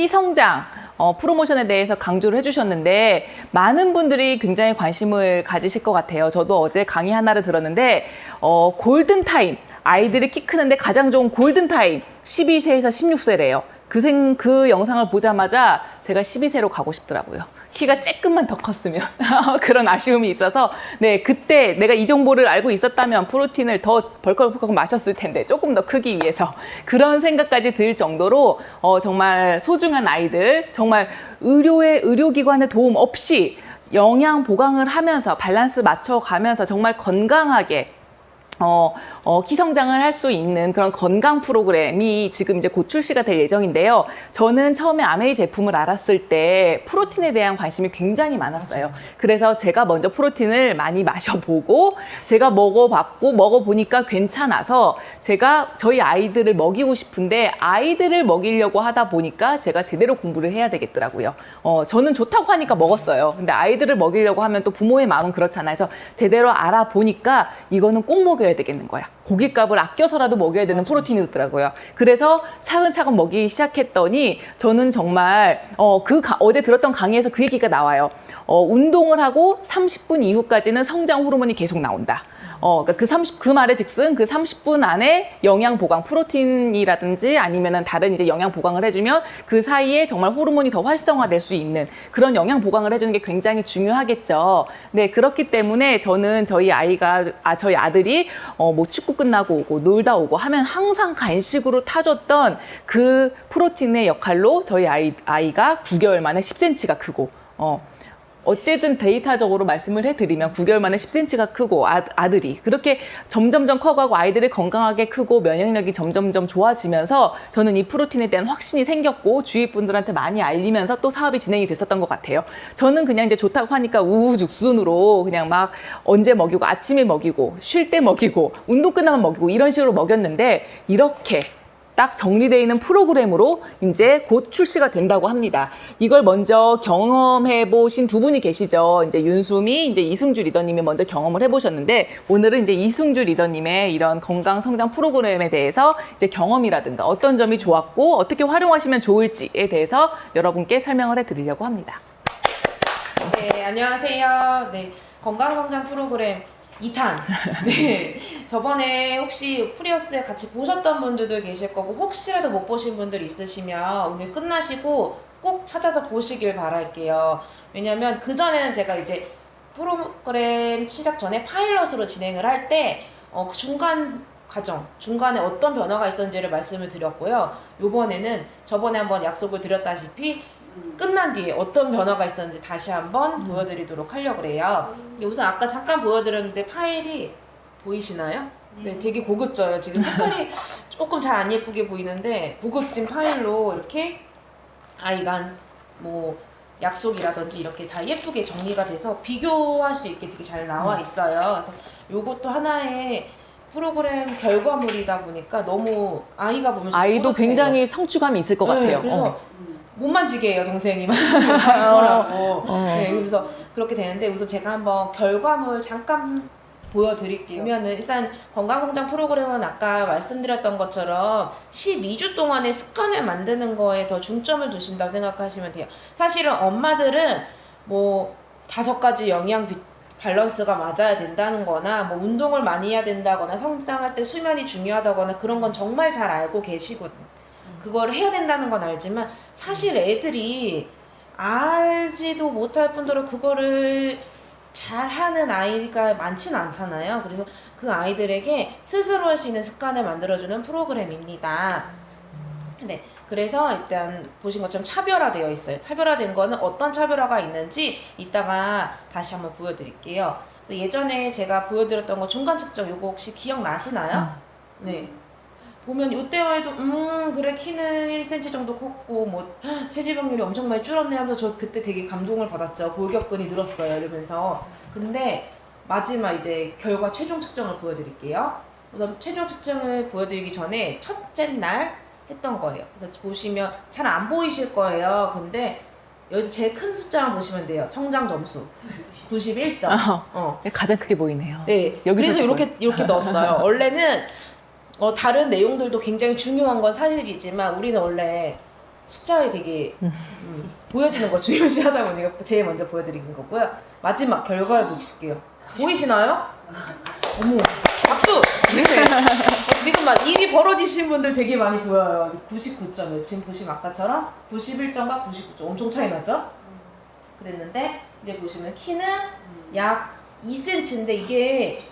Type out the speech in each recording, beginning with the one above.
키 성장 어, 프로모션에 대해서 강조를 해주셨는데 많은 분들이 굉장히 관심을 가지실 것 같아요. 저도 어제 강의 하나를 들었는데 어, 골든 타임 아이들이 키 크는데 가장 좋은 골든 타임 12세에서 16세래요. 그, 생, 그 영상을 보자마자 제가 12세로 가고 싶더라고요. 키가 조금만 더 컸으면 그런 아쉬움이 있어서 네 그때 내가 이 정보를 알고 있었다면 프로틴을 더 벌컥벌컥 마셨을 텐데 조금 더 크기 위해서 그런 생각까지 들 정도로 어, 정말 소중한 아이들 정말 의료의 의료기관의 도움 없이 영양 보강을 하면서 밸런스 맞춰가면서 정말 건강하게 어, 어, 키 성장을 할 수 있는 그런 건강 프로그램이 지금 이제 곧 출시가 될 예정인데요. 저는 처음에 아메이 제품을 알았을 때 프로틴에 대한 관심이 굉장히 많았어요. 그래서 제가 먼저 프로틴을 많이 마셔보고 제가 먹어봤고 먹어보니까 괜찮아서 제가 저희 아이들을 먹이고 싶은데 아이들을 먹이려고 하다 보니까 제가 제대로 공부를 해야 되겠더라고요. 어, 저는 좋다고 하니까 먹었어요. 근데 아이들을 먹이려고 하면 또 부모의 마음은 그렇잖아요. 그래서 제대로 알아보니까 이거는 꼭 먹여야 되겠는 거야. 고깃값을 아껴서라도 먹여야 되는 프로틴이었더라고요. 그래서 차근차근 먹이기 시작했더니 저는 정말 어, 그 가- 어제 들었던 강의에서 그 얘기가 나와요. 어, 운동을 하고 30분 이후까지는 성장 호르몬이 계속 나온다. 어, 그러니까 그 30, 그 말의 즉슨 그 30분 안에 영양 보강, 프로틴이라든지 아니면은 다른 이제 영양 보강을 해주면 그 사이에 정말 호르몬이 더 활성화될 수 있는 그런 영양 보강을 해주는 게 굉장히 중요하겠죠. 네, 그렇기 때문에 저는 저희 아이가, 아, 저희 아들이 어, 뭐 축구 끝나고 오고 놀다 오고 하면 항상 간식으로 타줬던 그 프로틴의 역할로 저희 아이, 아이가 9개월 만에 10cm가 크고, 어, 어쨌든 데이터적으로 말씀을 해드리면 9개월 만에 10cm가 크고 아, 아들이 그렇게 점점점 커가고 아이들이 건강하게 크고 면역력이 점점점 좋아지면서 저는 이 프로틴에 대한 확신이 생겼고 주위 분들한테 많이 알리면서 또 사업이 진행이 됐었던 것 같아요. 저는 그냥 이제 좋다고 하니까 우후죽순으로 그냥 막 언제 먹이고 아침에 먹이고 쉴 때 먹이고 운동 끝나면 먹이고 이런 식으로 먹였는데 이렇게 딱 정리되어 있는 프로그램으로 이제 곧 출시가 된다고 합니다. 이걸 먼저 경험해 보신 두 분이 계시죠. 이제 윤수미, 이제 이승주 리더님이 먼저 경험을 해 보셨는데 오늘은 이제 이승주 리더님의 이런 건강 성장 프로그램에 대해서 이제 경험이라든가 어떤 점이 좋았고 어떻게 활용하시면 좋을지에 대해서 여러분께 설명을 해 드리려고 합니다. 네, 안녕하세요. 네, 건강성장 프로그램 2탄. 네, 저번에 혹시 프리어스에 같이 보셨던 분들도 계실 거고, 혹시라도 못 보신 분들 있으시면 오늘 끝나시고 꼭 찾아서 보시길 바랄게요. 왜냐면 그전에는 제가 이제 프로그램 시작 전에 파일럿으로 진행을 할 때, 어, 그 중간 과정, 중간에 어떤 변화가 있었는지를 말씀을 드렸고요. 요번에는 저번에 한번 약속을 드렸다시피 끝난 뒤에 어떤 변화가 있었는지 다시 한번 보여드리도록 하려고 그래요. 우선 아까 잠깐 보여드렸는데 파일이 보이시나요? 네, 되게 고급져요. 지금 색깔이 조금 잘 안 예쁘게 보이는데 고급진 파일로 이렇게 아이가 한뭐 약속이라든지 이렇게 다 예쁘게 정리가 돼서 비교할 수 있게 되게 잘 나와 있어요. 그래서 요것도 하나의 프로그램 결과물이다 보니까 너무 아이가 보면 좀 아이도. 굉장히 성취감이 있을 것 네, 같아요. 그래서 어. 못 만지게 해요 동생이 만지면 다거라고 어. 네, 그래서 그렇게 되는데 우선 제가 한번 결과물 잠깐 보여드릴게요. 보면은 일단 건강성장 프로그램은 아까 말씀드렸던 것처럼 12주 동안의 습관을 만드는 거에 더 중점을 두신다고 생각하시면 돼요. 사실은 엄마들은 뭐 다섯 가지 영양 비, 밸런스가 맞아야 된다는 거나 뭐 운동을 많이 해야 된다거나 성장할 때 수면이 중요하다거나 그런 건 정말 잘 알고 계시거든요. 그거를 해야 된다는 건 알지만 사실 애들이 알지도 못할 뿐더러 그거를 잘 하는 아이가 많지는 않잖아요. 그래서 그 아이들에게 스스로 할 수 있는 습관을 만들어주는 프로그램입니다. 네. 그래서 일단 보신 것처럼 차별화되어 있어요. 차별화된 거는 어떤 차별화가 있는지 이따가 다시 한번 보여드릴게요. 예전에 제가 보여드렸던 거 중간 측정 요거 혹시 기억나시나요? 네. 보면 요때만 해도 음 그래 키는 1cm 정도 컸고 뭐 헉, 체지방률이 엄청 많이 줄었네 하면서 저 그때 되게 감동을 받았죠 골격근이 늘었어요 이러면서 근데 마지막 이제 결과 최종 측정을 보여드릴게요 우선 최종 측정을 보여드리기 전에 첫째 날 했던 거예요 그래서 보시면 잘 안 보이실 거예요 근데 여기 제일 큰 숫자만 보시면 돼요 성장 점수 91점 어. 어. 가장 크게 보이네요. 네, 여기서 그래서. 이렇게 이렇게 넣었어요. 원래는 어, 다른 내용들도 굉장히 중요한 건 사실이지만 우리는 원래 숫자에 되게 음, 보여지는 거 중요시하다 보니까 제일 먼저 보여드리는 거고요. 마지막 결과를 보실게요. 보이시나요? 어머, 박수! 네. 어, 지금 막 입이 벌어지신 분들 되게 많이 보여요. 99점이에요. 지금 보시면 아까처럼 91점과 99점 엄청 차이 나죠? 그랬는데 이제 보시면 키는 약 2cm인데 이게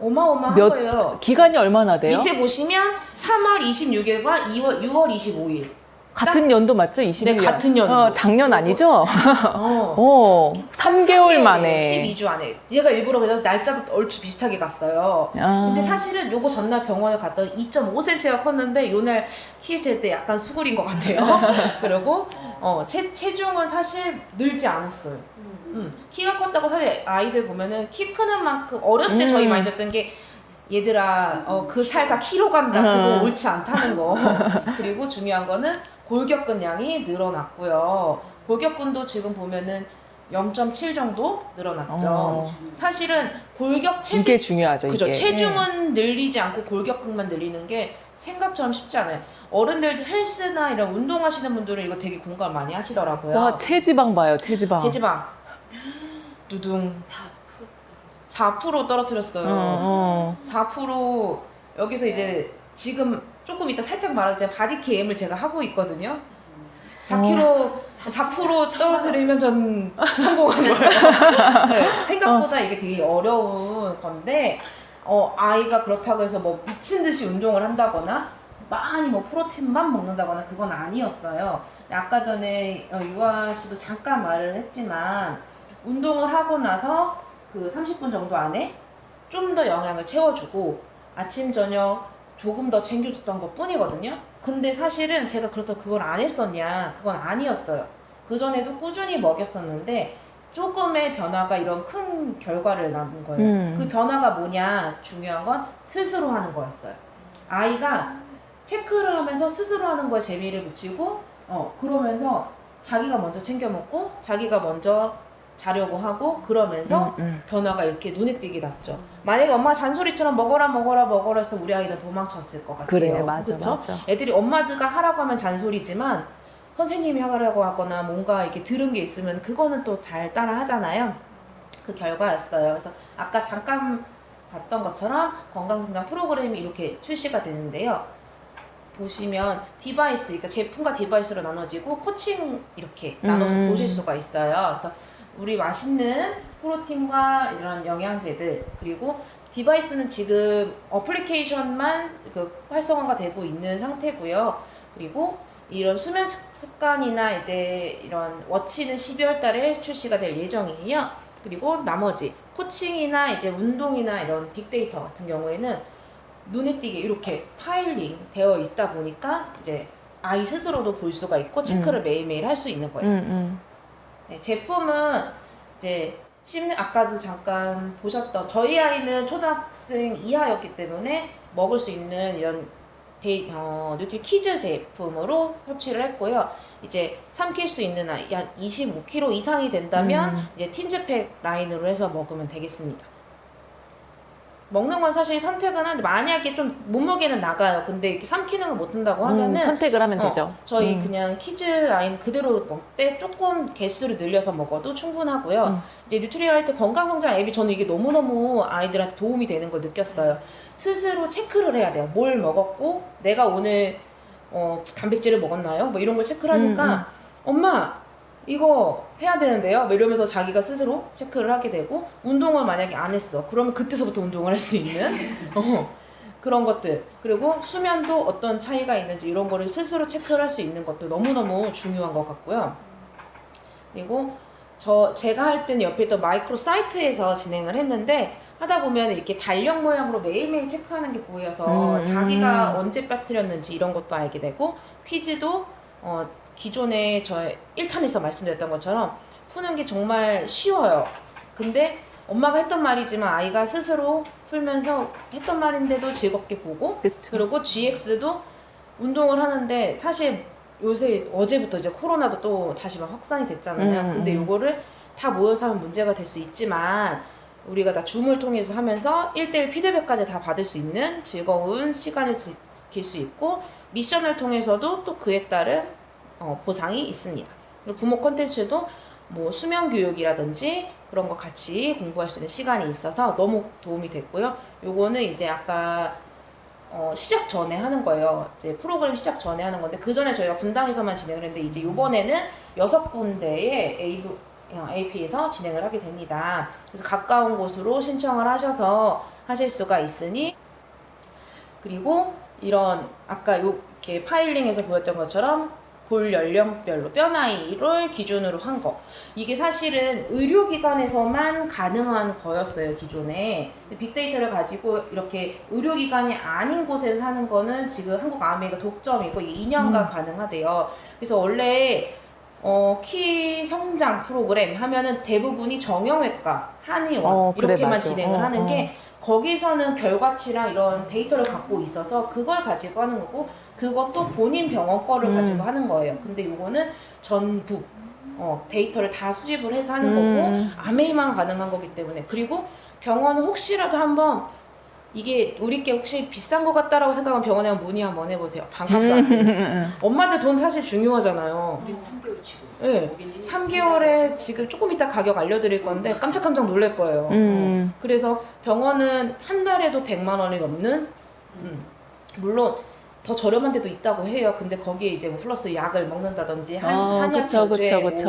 어마어마한 몇- 거예요. 기간이 얼마나 돼요? 밑에 보시면 3월 26일과 2월, 6월 25일. 같은 연도 맞죠? 21년. 네, 같은 연도. 어, 작년 아니죠? 어. 어, 3개월 만에. 12주 안에. 얘가 일부러 그래서 날짜도 얼추 비슷하게 갔어요. 아. 근데 사실은 요거 전날 병원에 갔더니 2.5cm가 컸는데 요날 키잴때 약간 수그린 것 같아요. 그리고 어, 체, 체중은 사실 늘지 않았어요. 음, 키가 컸다고 사실 아이들 보면은 키 크는 만큼 어렸을 때 음. 저희 많이 듣던 게 얘들아 어, 그 살 다 키로 간다 그거 음. 옳지 않다는 거 그리고 중요한 거는 골격근 양이 늘어났고요 골격근도 지금 보면은 0.7 정도 늘어났죠 어. 사실은 골격 체중 이게 중요하죠. 그죠 이게. 체중은 늘리지 않고 골격근만 늘리는 게 생각처럼 쉽지 않아요 어른들 헬스나 이런 운동하시는 분들은 이거 되게 공감 많이 하시더라고요 와, 체지방 봐요, 체지방. 체지방 두둥 4% 떨어뜨렸어요. 어, 어. 4% 여기서 이제 지금 조금 이따 살짝 말하자 바디케임을 제가 하고 있거든요. 4kg 4% 떨어뜨리면 전 성공한 거예요. 네, 생각보다 이게 되게 어려운 건데 어, 아이가 그렇다고 해서 뭐 미친 듯이 운동을 한다거나 많이 뭐 프로틴만 먹는다거나 그건 아니었어요. 아까 전에 어, 유아 씨도 잠깐 말을 했지만 운동을 하고 나서 그 30분 정도 안에 좀 더 영양을 채워주고 아침 저녁 조금 더 챙겨줬던 것 뿐이거든요. 근데 사실은 제가 그렇다고 그걸 안 했었냐? 그건 아니었어요. 그 전에도 꾸준히 먹였었는데 조금의 변화가 이런 큰 결과를 낳은 거예요. 음. 그 변화가 뭐냐? 중요한 건 스스로 하는 거였어요. 아이가 체크를 하면서 스스로 하는 거에 재미를 붙이고 어 그러면서 자기가 먼저 챙겨 먹고 자기가 먼저 자려고 하고 그러면서 음, 음. 변화가 이렇게 눈에 띄게 났죠. 만약에 엄마 잔소리처럼 먹어라 먹어라 먹어라 해서 우리 아이는 도망쳤을 것 같아요. 그래, 맞아, 그쵸? 맞아. 애들이 엄마들가 하라고 하면 잔소리지만 선생님이 하라고 하거나 뭔가 이렇게 들은 게 있으면 그거는 또 잘 따라 하잖아요. 그 결과였어요. 그래서 아까 잠깐 봤던 것처럼 건강성장 프로그램이 이렇게 출시가 되는데요. 보시면 디바이스, 그러니까 제품과 디바이스로 나눠지고 코칭 이렇게 나눠서 음. 보실 수가 있어요. 그래서 우리 맛있는 프로틴과 이런 영양제들 그리고 디바이스는 지금 어플리케이션만 그 활성화가 되고 있는 상태고요. 그리고 이런 수면 습- 습관이나 이제 이런 워치는 12월 달에 출시가 될 예정이에요. 그리고 나머지 코칭이나 이제 운동이나 이런 빅데이터 같은 경우에는 눈에 띄게 이렇게 파일링 되어 있다 보니까 이제 아이 스스로도 볼 수가 있고 체크를 매일매일 할 수 있는 거예요. 음, 음. 네, 제품은 이제 씹는 아까도 잠깐 보셨던 저희 아이는 초등학생 이하였기 때문에 먹을 수 있는 이런 데, 어, 뉴트리 키즈 제품으로 섭취를 했고요. 이제 삼킬 수 있는 아이 한 25kg 이상이 된다면 음. 이제 틴즈팩 라인으로 해서 먹으면 되겠습니다. 먹는 건 사실 선택은 하는데 만약에 좀 몸무게는 나가요. 근데 이렇게 삼키는 걸 못 한다고 하면은 음, 선택을 하면 어, 되죠. 저희 음. 그냥 키즈 라인 그대로 때 조금 개수를 늘려서 먹어도 충분하고요. 음. 이제 뉴트리라이트 건강성장 앱이 저는 이게 너무너무 아이들한테 도움이 되는 걸 느꼈어요. 스스로 체크를 해야 돼요. 뭘 먹었고 내가 오늘 어, 단백질을 먹었나요? 뭐 이런 걸 체크를 하니까 음, 음. 엄마 이거 해야 되는데요. 뭐 이러면서 자기가 스스로 체크를 하게 되고 운동을 만약에 안 했어. 그러면 그때서부터 운동을 할 수 있는 어, 그런 것들 그리고 수면도 어떤 차이가 있는지 이런 거를 스스로 체크를 할 수 있는 것도 너무너무 중요한 것 같고요. 그리고 저 제가 할 때는 옆에 있던 마이크로 사이트에서 진행을 했는데 하다 보면 이렇게 달력 모양으로 매일매일 체크하는 게 보여서 음, 자기가 음. 언제 빠뜨렸는지 이런 것도 알게 되고 퀴즈도 어, 기존에 저 1탄에서 말씀드렸던 것처럼 푸는 게 정말 쉬워요. 근데 엄마가 했던 말이지만 아이가 스스로 풀면서 했던 말인데도 즐겁게 보고 그쵸. 그리고 GX도 운동을 하는데 사실 요새 어제부터 이제 코로나도 또 다시 막 확산이 됐잖아요. 음, 근데 음. 요거를 다 모여서 하면 문제가 될 수 있지만 우리가 다 줌을 통해서 하면서 1대1 피드백까지 다 받을 수 있는 즐거운 시간을 지킬 수 있고 미션을 통해서도 또 그에 따른 어, 보상이 있습니다. 부모 콘텐츠도 뭐 수면 교육이라든지 그런 거 같이 공부할 수 있는 시간이 있어서 너무 도움이 됐고요. 요거는 이제 아까 어, 시작 전에 하는 거예요. 이제 프로그램 시작 전에 하는 건데 그 전에 저희가 분당에서만 진행을 했는데 이제 요번에는 여섯 군데의 AV, 어, AP에서 진행을 하게 됩니다. 그래서 가까운 곳으로 신청을 하셔서 하실 수가 있으니 그리고 이런 아까 요 이렇게 파일링에서 보였던 것처럼 볼 연령별로 뼈 나이를 기준으로 한 거. 이게 사실은 의료기관에서만 가능한 거였어요, 기존에. 빅데이터를 가지고 이렇게 의료기관이 아닌 곳에서 하는 거는 지금 한국 아메이가 독점이고 2년간 가능하대요. 그래서 원래 어, 키 성장 프로그램 하면은 대부분이 정형외과, 한의원 어, 그래, 이렇게만 맞아. 진행을 어, 하는 어. 게 거기서는 결과치랑 이런 데이터를 갖고 있어서 그걸 가지고 하는 거고 그것도 본인 병원 거를 음. 가지고 하는 거예요. 근데 요거는 전국 어, 데이터를 다 수집을 해서 하는 음. 거고 아메이만 가능한 거기 때문에 그리고 병원은 혹시라도 한번 이게 우리 게 혹시 비싼 것 같다라고 생각하면 병원에 한번 문의 한번 해보세요. 반값도 안 돼요. 엄마들 돈 사실 중요하잖아요. 우리는 3개월 치고. 네. 여기는 3개월에 지금 조금 이따 가격 알려드릴 건데 깜짝깜짝 놀랄 거예요. 음. 어. 그래서 병원은 한 달에도 100만 원이 넘는 음, 물론 더 저렴한 데도 있다고 해요. 근데 거기에 이제 뭐 플러스 약을 먹는다든지 한 어, 한약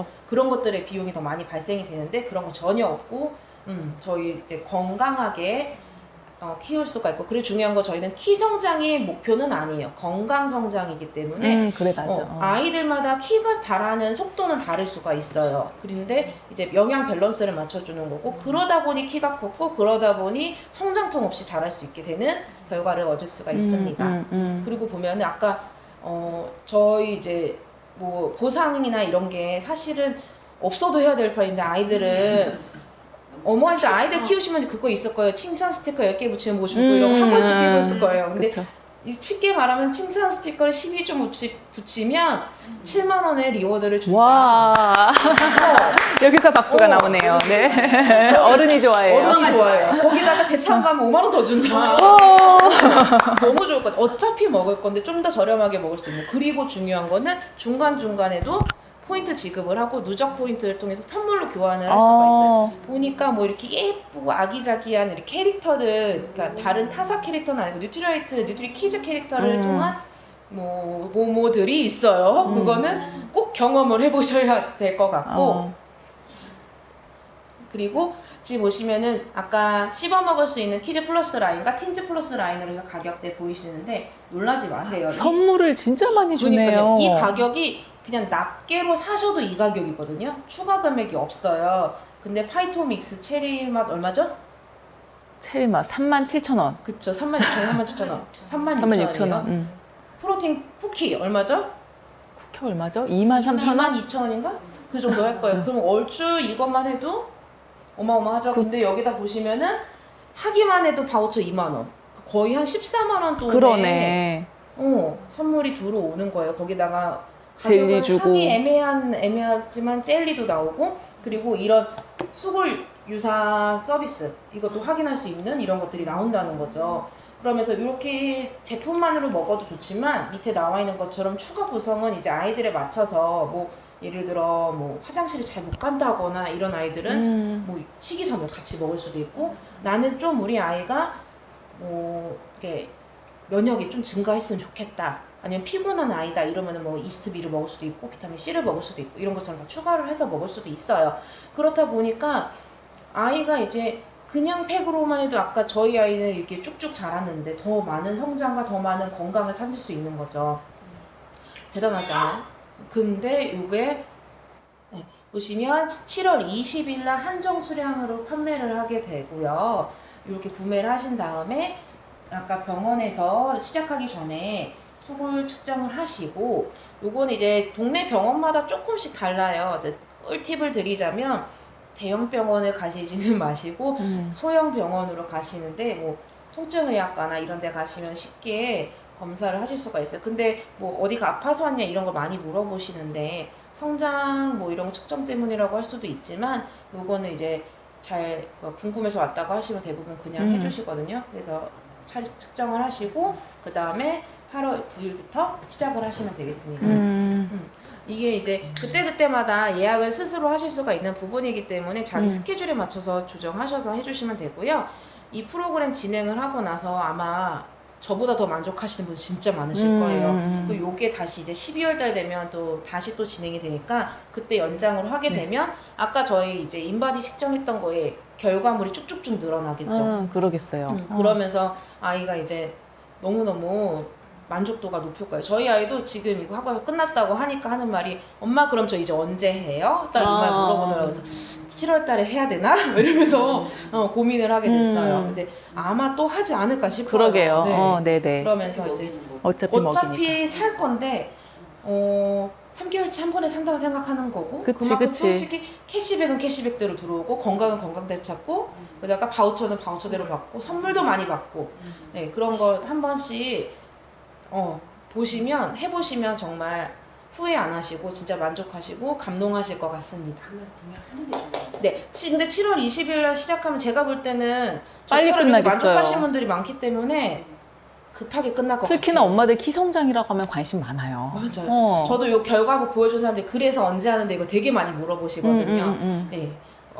뭐. 그런 것들의 비용이 더 많이 발생이 되는데 그런 거 전혀 없고 음, 저희 이제 건강하게 어, 키울 수가 있고 그리고 중요한 거 저희는 키 성장이 목표는 아니에요. 건강 성장이기 때문에 음, 그래 맞아. 어, 어. 아이들마다 키가 자라는 속도는 다를 수가 있어요. 그런데 이제 영양 밸런스를 맞춰주는 거고 그러다 보니 키가 컸고 그러다 보니 성장통 없이 자랄 수 있게 되는 결과를 얻을 수가 있습니다. 음, 음, 그리고 보면 은 아까 어 저희 이제 뭐 보상이나 이런 게 사실은 없어도 해야 될 판인데 아이들은 어머니들 아이들 키우시면 그거 있을 거예요. 칭찬 스티커 10개 붙이면 뭐 주고 이런 거한 번씩 끼고 있을 거예요. 근데 그쵸. 이 쉽게 말하면 칭찬 스티커를 12좀 붙이, 붙이면 7만 원의 리워드를 준다. 와 여기서 박수가 어. 나오네요. 네 어른이 좋아해요. 어른이 좋아해요. 거기다가 재창 가면 5만 원 더 준다. 오. 너무 좋을 것 같아. 어차피 먹을 건데 좀 더 저렴하게 먹을 수 있는. 그리고 중요한 거는 중간 중간에도 포인트 지급을 하고 누적 포인트를 통해서 선물로 교환을 할 수가 있어요. 어. 보니까 뭐 이렇게 예쁘고 아기자기한 이렇게 캐릭터들, 그러니까 다른 타사 캐릭터는 아니고 뉴트리라이트, 뉴트리 키즈 캐릭터를 음. 통한 뭐 모모들이 있어요. 음. 그거는 꼭 경험을 해보셔야 될 것 같고. 어. 그리고 지금 보시면은 아까 씹어 먹을 수 있는 키즈 플러스 라인과 틴즈 플러스 라인으로 해서 가격대 보이시는데 놀라지 마세요. 이- 선물을 진짜 많이 주네요. 그러니까요. 이 가격이 그냥 납계로 사셔도 이 가격이거든요. 추가 금액이 없어요. 근데 파이토 믹스 체리 맛 얼마죠? 체리 맛 37,000원. 그쵸. 36,000원, 37,000원. 36,000원. 36,000원이요. 음. 프로틴 쿠키 얼마죠? 쿠키 얼마죠? 23,000원? 22,000원인가? 그 정도 할 거예요. 그럼 얼추 이것만 해도 어마어마하죠. 그- 근데 여기다 보시면은 하기만 해도 바우처 2만 원. 거의 한 14만 원 돈에 그러네. 어, 선물이 들어오는 거예요. 거기다가 젤리 가격은 주고. 하기 애매한 애매하지만 젤리도 나오고 그리고 이런 수골 유사 서비스 이것도 확인할 수 있는 이런 것들이 나온다는 거죠. 그러면서 이렇게 제품만으로 먹어도 좋지만 밑에 나와 있는 것처럼 추가 구성은 이제 아이들에 맞춰서 뭐 예를 들어 뭐 화장실을 잘 못 간다거나 이런 아이들은 음. 뭐 식이섬유 같이 먹을 수도 있고 나는 좀 우리 아이가 뭐 이렇게 면역이 좀 증가했으면 좋겠다. 아니면 피곤한 아이다 이러면은 뭐 이스트 B를 먹을 수도 있고 비타민 C를 먹을 수도 있고 이런 것처럼 다 추가를 해서 먹을 수도 있어요. 그렇다 보니까 아이가 이제 그냥 팩으로만 해도 아까 저희 아이는 이렇게 쭉쭉 자랐는데 더 많은 성장과 더 많은 건강을 찾을 수 있는 거죠. 대단하지 않아요? 근데 요게 네, 보시면 7월 20일 날 한정 수량으로 판매를 하게 되고요. 이렇게 구매를 하신 다음에 아까 병원에서 시작하기 전에 수골 측정을 하시고 요거는 이제 동네 병원마다 조금씩 달라요. 꿀팁을 드리자면 대형 병원을 가시지는 마시고 음. 소형 병원으로 가시는데 뭐 통증의학과나 이런 데 가시면 쉽게 검사를 하실 수가 있어요. 근데 뭐 어디가 아파서 왔냐 이런 거 많이 물어보시는데 성장 뭐 이런 거 측정 때문이라고 할 수도 있지만 요거는 이제 잘 어, 궁금해서 왔다고 하시면 대부분 그냥 음. 해주시거든요. 그래서 차례 측정을 하시고 그 다음에 8월 9일부터 시작을 하시면 되겠습니다. 음. 이게 이제 그때그때마다 예약을 스스로 하실 수가 있는 부분이기 때문에 자기 음. 스케줄에 맞춰서 조정하셔서 해주시면 되고요. 이 프로그램 진행을 하고 나서 아마 저보다 더 만족하시는 분 진짜 많으실 음, 거예요. 음, 그 요게 다시 이제 12월 달 되면 또 다시 또 진행이 되니까 그때 연장으로 하게 네. 되면 아까 저희 이제 인바디 식정했던 거에 결과물이 쭉쭉쭉 늘어나겠죠. 음, 그러겠어요. 음, 어. 그러면서 아이가 이제 너무너무 만족도가 높을 거예요. 저희 아이도 지금 이거 학원 끝났다고 하니까 하는 말이 엄마 그럼 저 이제 언제 해요? 딱 이말 아. 물어보더라고요. 그래서 7월 달에 해야 되나? 이러면서 어, 고민을 하게 됐어요. 음. 근데 아마 또 하지 않을까 싶어요. 그러게요. 네. 어, 네네. 그러면서 이제 어차피 먹이니까. 어차피 살 건데 어 3개월치 한 번에 산다고 생각하는 거고 그치, 만큼 그치. 솔직히 캐시백은 캐시백대로 들어오고 건강은 건강대로 찾고 그러다가 바우처는 바우처대로 받고 선물도 많이 받고 네 그런 거한 번씩 어 보시면 해보시면 정말 후회 안 하시고 진짜 만족하시고 감동하실 것 같습니다. 네, 시- 근데 7월 20일 날 시작하면 제가 볼 때는 빨리 저처럼 이렇게 끝나겠어요. 만족하시는 분들이 많기 때문에 급하게 끝날 것 특히나 같아요. 엄마들 키 성장이라고 하면 관심 많아요. 맞아요. 어. 저도 요 결과물 보여준 사람들 그래서 언제 하는데 이거 되게 많이 물어보시거든요. 음, 음, 음. 네,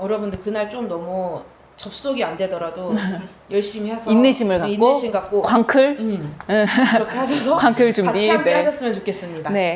여러분들 그날 좀 너무 접속이 안 되더라도 열심히 해서 인내심을 네, 갖고 인내심 갖고 광클? 음, 그렇게 하셔서 광클 준비. 같이 함께 네. 하셨으면 좋겠습니다. 네.